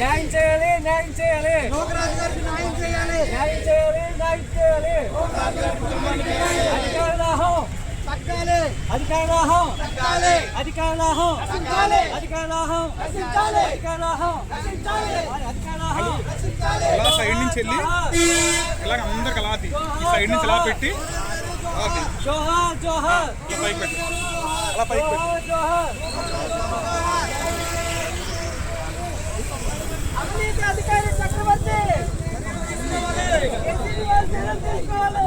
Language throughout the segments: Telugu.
న్యాయం చేయాలి న్యాయం చేయాలి. నోకరాజు గారికి న్యాయం చేయాలి. న్యాయం చేయాలి న్యాయం చేయాలి. తగ్గాలి. అధికారులాహం తగ్గాలి. తగ్గాలి. అధికారులాహం రక్షించాలి. అధికారులాహం రక్షించాలి. అధికారులాహం రక్షించాలి. ఇలా సైడ్ నుంచి వెళ్ళి ఇలాగ అందరికి అలా తీ. ఈ సైడ్ నుంచి అలా పెట్టి. జోహార్ జోహార్. పైకి పెట్టి. అలా పైకి పెట్టి. జోహార్ జోహార్. తీసుకోవాలి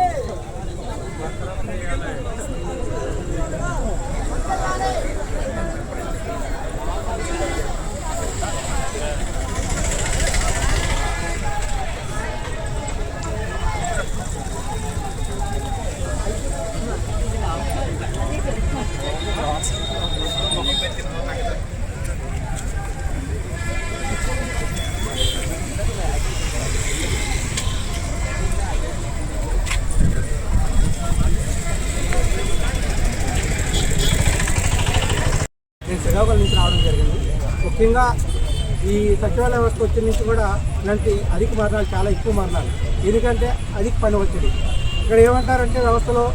నేను శ్రీకాకుళం నుంచి రావడం జరిగింది ముఖ్యంగా ఈ సచివాలయ వ్యవస్థ వచ్చిన నుంచి కూడా ఇలాంటి అధిక మరణాలు చాలా ఎక్కువ మరణాలు. ఎందుకంటే అధిక పని ఒత్తిడి ఇక్కడ ఏమంటారంటే వ్యవస్థలో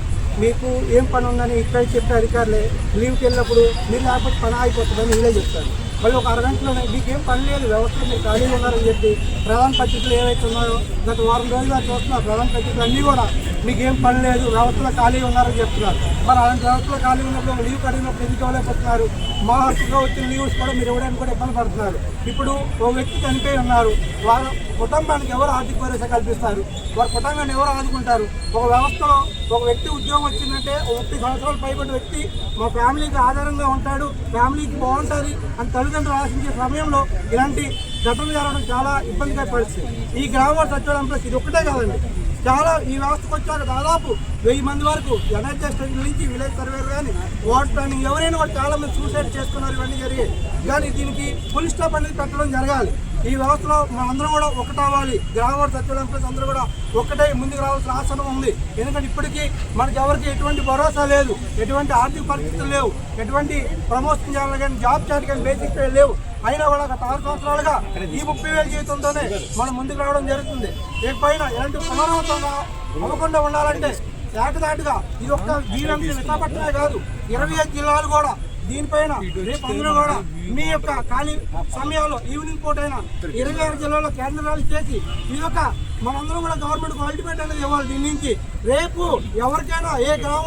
మీకు ఏం పని ఉందని ఇక్కడ చెప్పే అధికారులే లీవ్కి వెళ్ళినప్పుడు మీరు లేకపోతే పని ఆగిపోతుందని వీళ్ళే చెప్తారు. మళ్ళీ ఒక అరగంటలోనే మీకు ఏం పని లేదు వ్యవస్థలో మీరు ఖాళీగా ఉన్నారని చెప్పి ప్రధాన పత్రికలు ఏవైతే ఉన్నాయో గత వారం రోజులుగా చూస్తున్న ప్రధాన పత్రికలు అన్నీ కూడా మీకు ఏం పని లేదు వ్యవస్థలో ఖాళీగా ఉన్నారని చెప్తున్నారు. మరి అలాంటి వ్యవస్థలో ఖాళీగా ఉన్నప్పుడు లీవ్ కడిగినప్పుడు ఎందుకు ఇవ్వలేకపోతున్నారు? మా హక్కుగా వచ్చిన లీవ్స్ కూడా మీరు ఇవ్వడానికి కూడా ఇబ్బంది పడుతున్నారు. ఇప్పుడు ఓ వ్యక్తి చనిపోయి ఉన్నారు వాళ్ళ కుటుంబానికి ఎవరు ఆర్థిక భరోసా కల్పిస్తారు? వారి కుటుంబాన్ని ఎవరు ఆదుకుంటారు? ఒక వ్యవస్థలో ఒక వ్యక్తి ఉద్యోగం వచ్చిందంటే ముప్పై సంవత్సరాలు పైబడిన వ్యక్తి మా ఫ్యామిలీకి ఆధారంగా ఉంటాడు ఫ్యామిలీకి బాగుంటుంది అని తల్లిదండ్రులు ఆశించే సమయంలో ఇలాంటి ఘటనలు జరగడం చాలా ఇబ్బందిగా పరిస్థితి. ఈ గ్రామ సచివాలయం ప్లస్ ఇది ఒక్కటే కాదండి. చాలా ఈ వ్యవస్థకు వచ్చాక దాదాపు వెయ్యి మంది వరకు ఎన్హెచ్ఎస్ నుంచి విలేజ్ సర్వేలు కానీ వాటర్ ప్లానింగ్ ఎవరైనా వాళ్ళు చాలా మంది సూసైడ్ చేసుకున్నారు ఇవన్నీ జరిగాయి. కానీ దీనికి ఫుల్ స్టాప్ అనేది పెట్టడం జరగాలి. ఈ వ్యవస్థలో మనందరం కూడా ఒకటవ్వాలి గ్రామ సచివాలయం ప్లస్ అందరూ కూడా ఒక్కటే ముందుకు రావాల్సిన ఆసనం ఉంది. ఎందుకంటే ఇప్పటికీ మనకి ఎవరికి ఎటువంటి భరోసా లేదు. ఎటువంటి ఆర్థిక పరిస్థితులు లేవు. ఎటువంటి ప్రమోషన్ చేయాలి కానీ జాబ్ చేయాలి కానీ బేసిక్ పే లేవు. అయినా కూడా గత ఆరు సంవత్సరాలుగా ఈ ముప్పై వేల జీవితంతోనే మనం ముందుకు రావడం జరుగుతుంది. ఇకపైన ఎలాంటి పునరావృతంగా అవ్వకుండా ఉండాలంటే ఏకదాటిగా ఇది ఒక్క వీరంతా విశాఖపట్నమే కాదు ఇరవై ఐదు జిల్లాలు కూడా దీనిపైన రేపు అందరూ కూడా మీ యొక్క ఖాళీ సమయాల్లో ఈవినింగ్ పూట అయినా ఇరవై ఆరు జిల్లాలో కేంద్రాలు చేసి ఈ యొక్క మనందరం కూడా గవర్నమెంట్ అల్టిమేట్ అనేది ఇవ్వాలి. దీని నుంచి రేపు ఎవరికైనా ఏ గ్రామ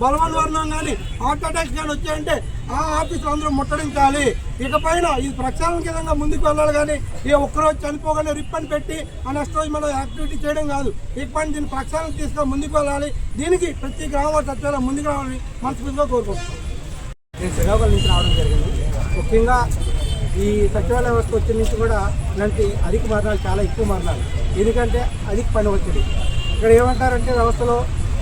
బలవాన్ వర్ణం కానీ హార్ట్ అటాక్స్ కానీ వచ్చాయంటే ఆ ఆఫీసులు అందరూ ముట్టడించాలి. ఇకపైన ఇది ప్రక్షాళన విధంగా ముందుకు వెళ్ళాలి కానీ ఏ ఒక్కరోజు చనిపోగానే రిప్పని పెట్టి ఆ నెక్స్ట్ రోజు మనం యాక్టివిటీ చేయడం కాదు. ఇకపైన దీన్ని ప్రక్షాళన తీసుకొని ముందుకు వెళ్ళాలి. దీనికి ప్రతి గ్రామ సత్యాల ముందుకు రావాలని మనస్ఫూర్తిగా కోరుకుంటున్నాం. నేను శ్రీకాకుళం నుంచి రావడం జరిగింది. ముఖ్యంగా ఈ సచివాలయ వ్యవస్థ వచ్చిన నుంచి కూడా ఇలాంటి అధిక మరణాలు చాలా ఎక్కువ మరణాలు. ఎందుకంటే అధిక పని ఒత్తిడి. ఇక్కడ ఏమంటారంటే వ్యవస్థలో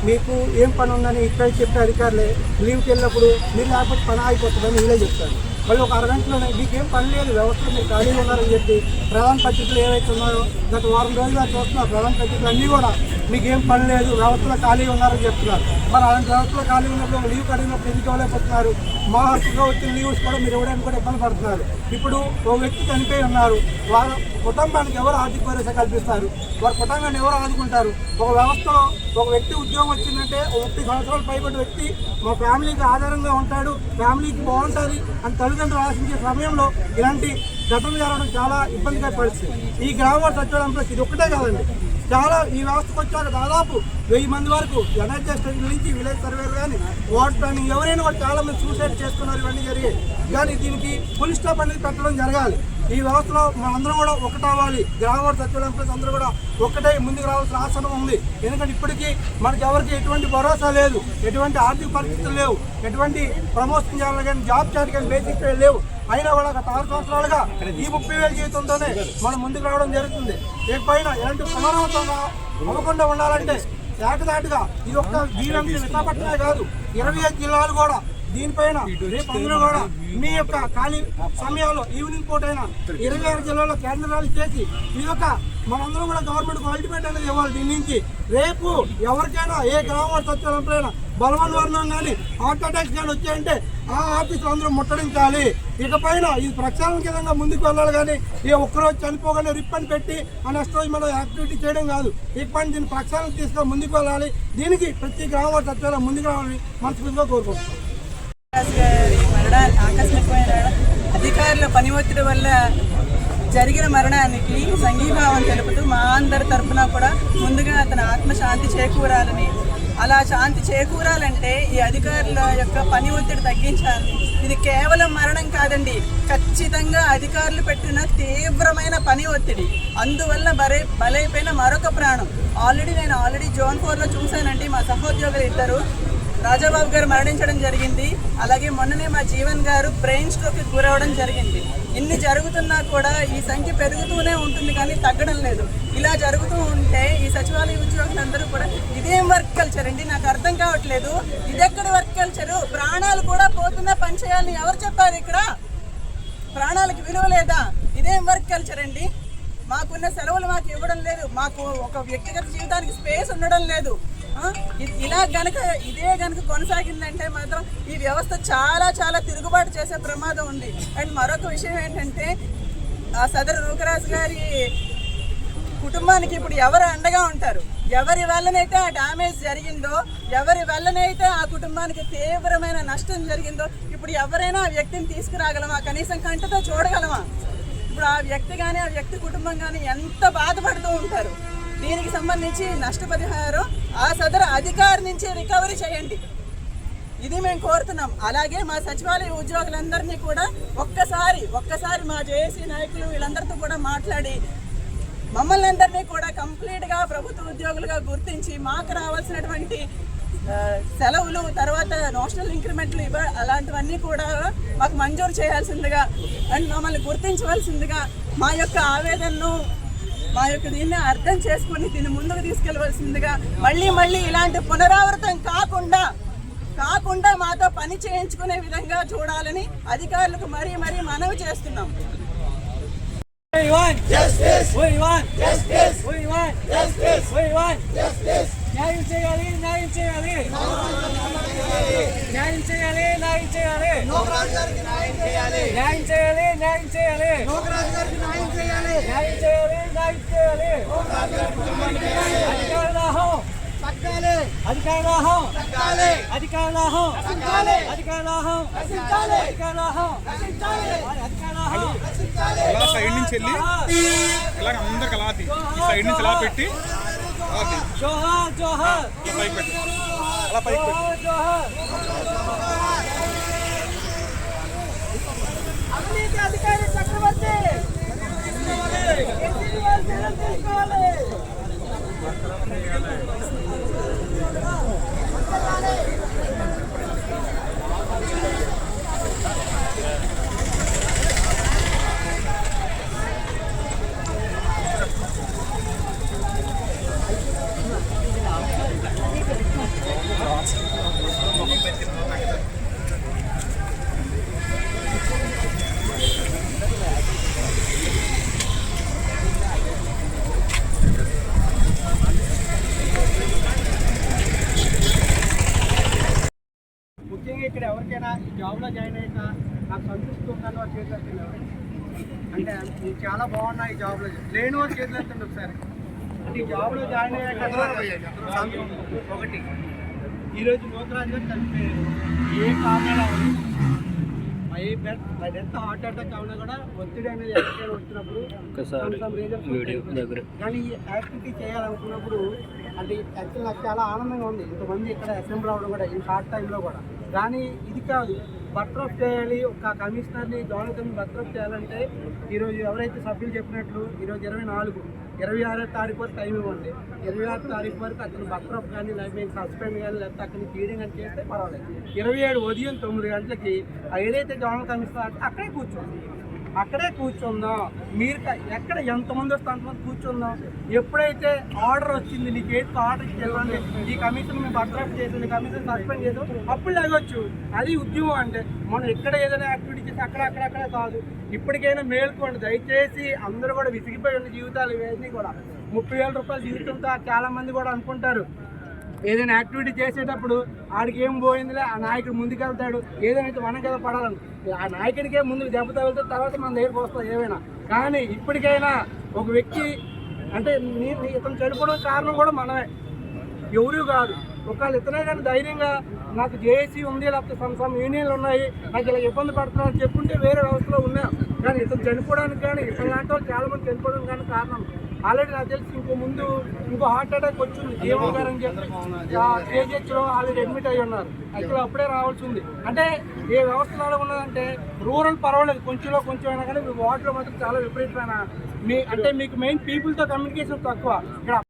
మీకు ఏం పని ఉందని ఇక్కడ చెప్పే అధికారులే లీవ్కి వెళ్ళినప్పుడు మీరు లేకపోతే పని ఆగిపోతుందని వీళ్ళే చెప్తారు. మళ్ళీ ఒక అరగంటలోనే మీకు ఏం పని లేదు వ్యవస్థలో మీరు ఖాళీగా ఉన్నారని చెప్పి ప్రధాన పత్రికలు ఏవైతే ఉన్నాయో గత వారం రోజులు చూస్తున్న ప్రధాన పత్రికలు అన్నీ కూడా మీకేం పని లేదు వ్యవస్థలో ఖాళీగా ఉన్నారని చెప్తున్నారు. మరి అలాంటి వ్యవస్థలో ఖాళీగా ఉన్నప్పుడు లీవ్ కడిగినప్పుడు ఎందుకు ఇవ్వలేకపోతున్నారు? మా హక్కుగా వచ్చిన లీవ్స్ కూడా మీరు ఇవ్వడానికి కూడా ఇబ్బంది పడుతున్నారు. ఇప్పుడు ఓ వ్యక్తి చనిపోయి ఉన్నారు. వాళ్ళ కుటుంబానికి ఎవరు ఆర్థిక భరోసా కల్పిస్తారు? వారి కుటుంబాన్ని ఎవరు ఆదుకుంటారు? ఒక వ్యవస్థలో ఒక వ్యక్తి ఉద్యోగం వచ్చిందంటే ఒక ముప్పై సంవత్సరాలు పైబడి వ్యక్తి మా ఫ్యామిలీకి ఆధారంగా ఉంటాడు ఫ్యామిలీకి బాగుంటుంది అని తల్లిదండ్రులు ఆశించే సమయంలో ఇలాంటి ఘటనలు జరగడం చాలా ఇబ్బందికర పరిస్థితి. ఈ గ్రామ సచివాలయం ప్లస్ ఇది ఒక్కటే కాదండి. చాలా ఈ వ్యవస్థకు వచ్చాక దాదాపు వెయ్యి మంది వరకు ఎన్హెచ్ఎస్ నుంచి విలేజ్ సర్వేలు కానీ వార్డ్ ప్లానింగ్ ఎవరైనా కూడా చాలా మంది సూసైడ్ చేసుకున్నారు ఇవన్నీ జరిగాయి. కానీ దీనికి ఫుల్ స్టాప్ అనేది పెట్టడం జరగాలి. ఈ వ్యవస్థలో మనందరం కూడా ఒకటవ్వాలి గ్రామ సచివాలయం ప్లస్ అందరూ కూడా ఒక్కటే ముందుకు రావాల్సిన ఆసనం ఉంది. ఎందుకంటే ఇప్పటికీ మనకి ఎవరికి ఎటువంటి భరోసా లేదు. ఎటువంటి ఆర్థిక పరిస్థితులు లేవు. ఎటువంటి ప్రమోషన్ చేయాలి కానీ జాబ్ చేయాలి కానీ బేసిక్ లేవు. అయినా కూడా గత ఆరు సంవత్సరాలుగా ఈ ముప్పై వేల జీవితంతోనే మనం ముందుకు రావడం జరుగుతుంది. ఇకపైన ఎలాంటి పునరావృతంగా అవ్వకుండా ఉండాలంటే ఏకదాటిగా ఈ ఒక్క వీరంతి విశాఖపట్నమే కాదు ఇరవై ఐదు జిల్లాలు కూడా దీనిపైన రేపు అందరూ కూడా మీ యొక్క ఖాళీ సమయాల్లో ఈవినింగ్ పూట అయినా ఇరవై ఆరు జిల్లాలో కేంద్రాలు చేసి ఈ యొక్క మనందరం కూడా గవర్నమెంట్ అల్టిమేట్ అనేది ఇవ్వాలి. దీని నుంచి రేపు ఎవరికైనా ఏ గ్రామ సత్యాలపైన బలవన్వర్ణం కానీ హార్ట్ అటాక్స్ కానీ వచ్చాయంటే ఆ ఆఫీసులు అందరూ ముట్టడించాలి. ఇకపైన ఇది ప్రక్షాళన విధంగా ముందుకు వెళ్ళాలి కానీ ఏ ఒక్కరోజు చనిపోగానే రిప్పన్ పెట్టి ఆ నెక్స్ట్ రోజు మనం యాక్టివిటీ చేయడం కాదు. ఇకపైన దీన్ని ప్రక్షాళన తీసుకొని ముందుకు వెళ్ళాలి. దీనికి ప్రతి గ్రామ సత్యాలు ముందుకు రావాలని మనస్ఫూర్తిగా కోరుకుంటున్నాం. మరణాన్ని ఆకస్మికమైన అధికారుల పని ఒత్తిడి వల్ల జరిగిన మరణానికి సంఘీభావం తెలుపుతూ మా అందరి తరఫున కూడా ముందుగా అతను ఆత్మశాంతి చేకూరాలని అలా శాంతి చేకూరాలంటే ఈ అధికారుల యొక్క పని ఒత్తిడి తగ్గించాలి. ఇది కేవలం మరణం కాదండి. ఖచ్చితంగా అధికారులు పెట్టిన తీవ్రమైన పని ఒత్తిడి. అందువల్ల బరే బలైపోయిన మరొక ప్రాణం. ఆల్రెడీ నేను ఆల్రెడీ జోన్ ఫోర్లో చూశానండి. మా సహోద్యోగులు ఇద్దరు. రాజాబాబు గారు మరణించడం జరిగింది. అలాగే మొన్ననే మా జీవన్ గారు బ్రెయిన్ స్ట్రోక్కి గురవడం జరిగింది. ఇన్ని జరుగుతున్నా కూడా ఈ సంఖ్య పెరుగుతూనే ఉంటుంది కానీ తగ్గడం లేదు. ఇలా జరుగుతూ ఉంటే ఈ సచివాలయ ఉద్యోగులందరూ కూడా ఇదేం వర్క్ కల్చర్ అండి. నాకు అర్థం కావట్లేదు. ఇదెక్కడి వర్క్ కల్చరు ప్రాణాలు కూడా పోతున్నా పని చేయాలని ఎవరు చెప్పారు ఇక్కడ? ప్రాణాలకు విలువ లేదా? ఇదేం వర్క్ కల్చర్ అండి. మాకున్న సెలవులు మాకు ఇవ్వడం లేదు. మాకు ఒక వ్యక్తిగత జీవితానికి స్పేస్ ఉండడం లేదు. ఇలా గనక ఇదే గనక కొనసాగిందంటే మాత్రం ఈ వ్యవస్థ చాలా చాలా తిరుగుబాటు చేసే ప్రమాదం ఉంది. అండ్ మరొక విషయం ఏంటంటే ఆ సదరు రూకరాజు గారి కుటుంబానికి ఇప్పుడు ఎవరు అండగా ఉంటారు? ఎవరి వల్లనైతే ఆ డ్యామేజ్ జరిగిందో ఎవరి వల్లనైతే ఆ కుటుంబానికి తీవ్రమైన నష్టం జరిగిందో ఇప్పుడు ఎవరైనా ఆ వ్యక్తిని తీసుకురాగలమా? కనీసం కంటతో చూడగలమా? ఇప్పుడు ఆ వ్యక్తి కానీ ఆ వ్యక్తి కుటుంబం కానీ ఎంత బాధపడుతూ ఉంటారు? దీనికి సంబంధించి నష్టపరిహారం ఆ సదరు అధికారి నుంచి రికవరీ చేయండి. ఇది మేము కోరుతున్నాం. అలాగే మా సచివాలయ ఉద్యోగులందరినీ కూడా ఒక్కసారి ఒక్కసారి మా జేఏసీ నాయకులు వీళ్ళందరితో కూడా మాట్లాడి మమ్మల్ని అందరినీ కూడా కంప్లీట్గా ప్రభుత్వ ఉద్యోగులుగా గుర్తించి మాకు రావాల్సినటువంటి సెలవులు తర్వాత నేషనల్ ఇంక్రిమెంట్లు ఇవ్వ అలాంటివన్నీ కూడా మాకు మంజూరు చేయాల్సిందిగా అండ్ మమ్మల్ని గుర్తించవలసిందిగా మా యొక్క ఆవేదనను మా యొక్క దీన్ని అర్థం చేసుకొని దీన్ని ముందుకు తీసుకెళ్ళవలసిందిగా మళ్ళీ మళ్ళీ ఇలాంటి పునరావృతం కాకుండా కాకుండా మాతో పని చేయించుకునే విధంగా చూడాలని అధికారులకు మరీ మరీ మనవి చేస్తున్నాం. We want? Justice. We న్యాయం చేయాలి న్యాయం చేయాలి. లోకరాజు గారికి న్యాయం చేయాలి. న్యాయం చేయాలి న్యాయం చేయాలి. లోకరాజు గారికి న్యాయం చేయాలి. న్యాయం చేయాలి న్యాయం చేయాలి. లోకరాజు గారి కుటుంబానికి న్యాయం అధికార రాహం తగ్గాలి. అధికార రాహం తగ్గాలి. అధికార అలా పెట్టి జోహార్ జోహార్. అలా పైకి తీసుకోవాలి ముఖ్యంగా ఇక్కడ ఎవరికైనా ఈ జాబ్లో జాయిన్ అయ్యాక నాకు సంతృప్తి ఉందని వారు చేతులు అంటే ఇది చాలా బాగున్నా ఈ జాబ్లో. లేని వారు చేతులు ఎత్తండి ఒకసారి. అంటే ఈ జాబ్లో జాయిన్ అయ్యాక ఒకటి ఈరోజు లోకరాజు గారు చనిపోయారు ఏ కారణాలు అవ్వదు. ఏ bed by death heart attack అవునా కూడా ఒత్తిడి అనేది వచ్చినప్పుడు. కానీ ఈ యాక్టివిటీ చేయాలనుకున్నప్పుడు అంటే యాక్చువల్ నాకు చాలా ఆనందంగా ఉంది. ఇంతమంది ఇక్కడ అసెంబ్లీ అవ్వడం కూడా ఈ షార్ట్ టైంలో కూడా. కానీ ఇది కాదు. బట్రఫ్ చేయాలి ఒక కమిషనర్ని గవర్నమెంట్ బట్రఫ్ చేయాలంటే ఈరోజు ఎవరైతే సభ్యులు చెప్పినట్లు ఈరోజు ఇరవై నాలుగు ఇరవై ఆరో తారీఖు వరకు టైం ఇవ్వండి. ఇరవై ఆరు తారీఖు వరకు అతను బర్త్రఫ్ కానీ లేకపోతే సస్పెండ్ కానీ లేకపోతే అక్కడిని తీయడం కానీ చేస్తే పర్వాలేదు. ఇరవై ఏడు ఉదయం తొమ్మిది గంటలకి ఆ ఏదైతే జనరల్ కమిషనర్ అక్కడే కూర్చోండి. అక్కడే కూర్చుందాం. మీరు ఎక్కడ ఎంతమంది వస్తే అంతమంది కూర్చుందాం. ఎప్పుడైతే ఆర్డర్ వచ్చింది నీకు ఏది ఆర్డర్ ఇచ్చేదండి ఈ కమిషన్ మేము బర్తరఫ్ చేసింది కమిషన్ సస్పెండ్ చేసాం అప్పుడు లేవచ్చు అది ఉద్యమం అంటే మనం ఎక్కడ ఏదైనా యాక్టివిటీ చేసి అక్కడ అక్కడ అక్కడ కాదు. ఇప్పటికైనా మేల్కోండి. దయచేసి అందరూ కూడా విసిగిపోయి ఉన్న జీవితాలు ఇవన్నీ కూడా. ముప్పై వేల రూపాయల జీవితంతో చాలా మంది కూడా అనుకుంటారు. ఏదైనా యాక్టివిటీ చేసేటప్పుడు ఆడికి ఏం పోయిందిలే ఆ నాయకుడు ముందుకెళ్తాడు. ఏదైనా అయితే మనం కదా పడాలని. ఆ నాయకుడికే ముందుకు దెబ్బ తగిలితే తర్వాత మన దగ్గరికి వస్తాం ఏమైనా కానీ ఇప్పటికైనా ఒక వ్యక్తి అంటే నీ ఇతను చనిపోవడం కారణం కూడా మనమే. ఎవరు కాదు. ఒకవేళ ఇతనే కానీ ధైర్యంగా నాకు జేఏసీ ఉంది లేకపోతే సమ్ సమ్ యూనియన్లు ఉన్నాయి నాకు ఇలా ఇబ్బంది పడుతున్నాను చెప్పుంటే వేరే వ్యవస్థలో ఉన్నా. కానీ ఇతను చనిపోవడానికి కానీ ఇతను లాంటి వాళ్ళు చాలా మంది చనిపోవడానికి కానీ కారణం ఆల్రెడీ నాకు తెలిసి ఇంకో ముందు ఇంకో హార్ట్ అటాక్ వచ్చింది. జీవో గారు అని చెప్పి కేజీహెచ్లో ఆల్రెడీ అడ్మిట్ అయ్యి ఉన్నారు. ఇక్కడ అప్పుడే రావాల్సి ఉంది. అంటే ఏ వ్యవస్థలో ఉన్నదంటే రూరల్ పర్వాలేదు. కొంచెంలో కొంచెం అయినా కానీ వాటిలో మాత్రం చాలా విపరీతమైన మీ అంటే మీకు మెయిన్ పీపుల్తో కమ్యూనికేషన్ తక్కువ. ఇక్కడ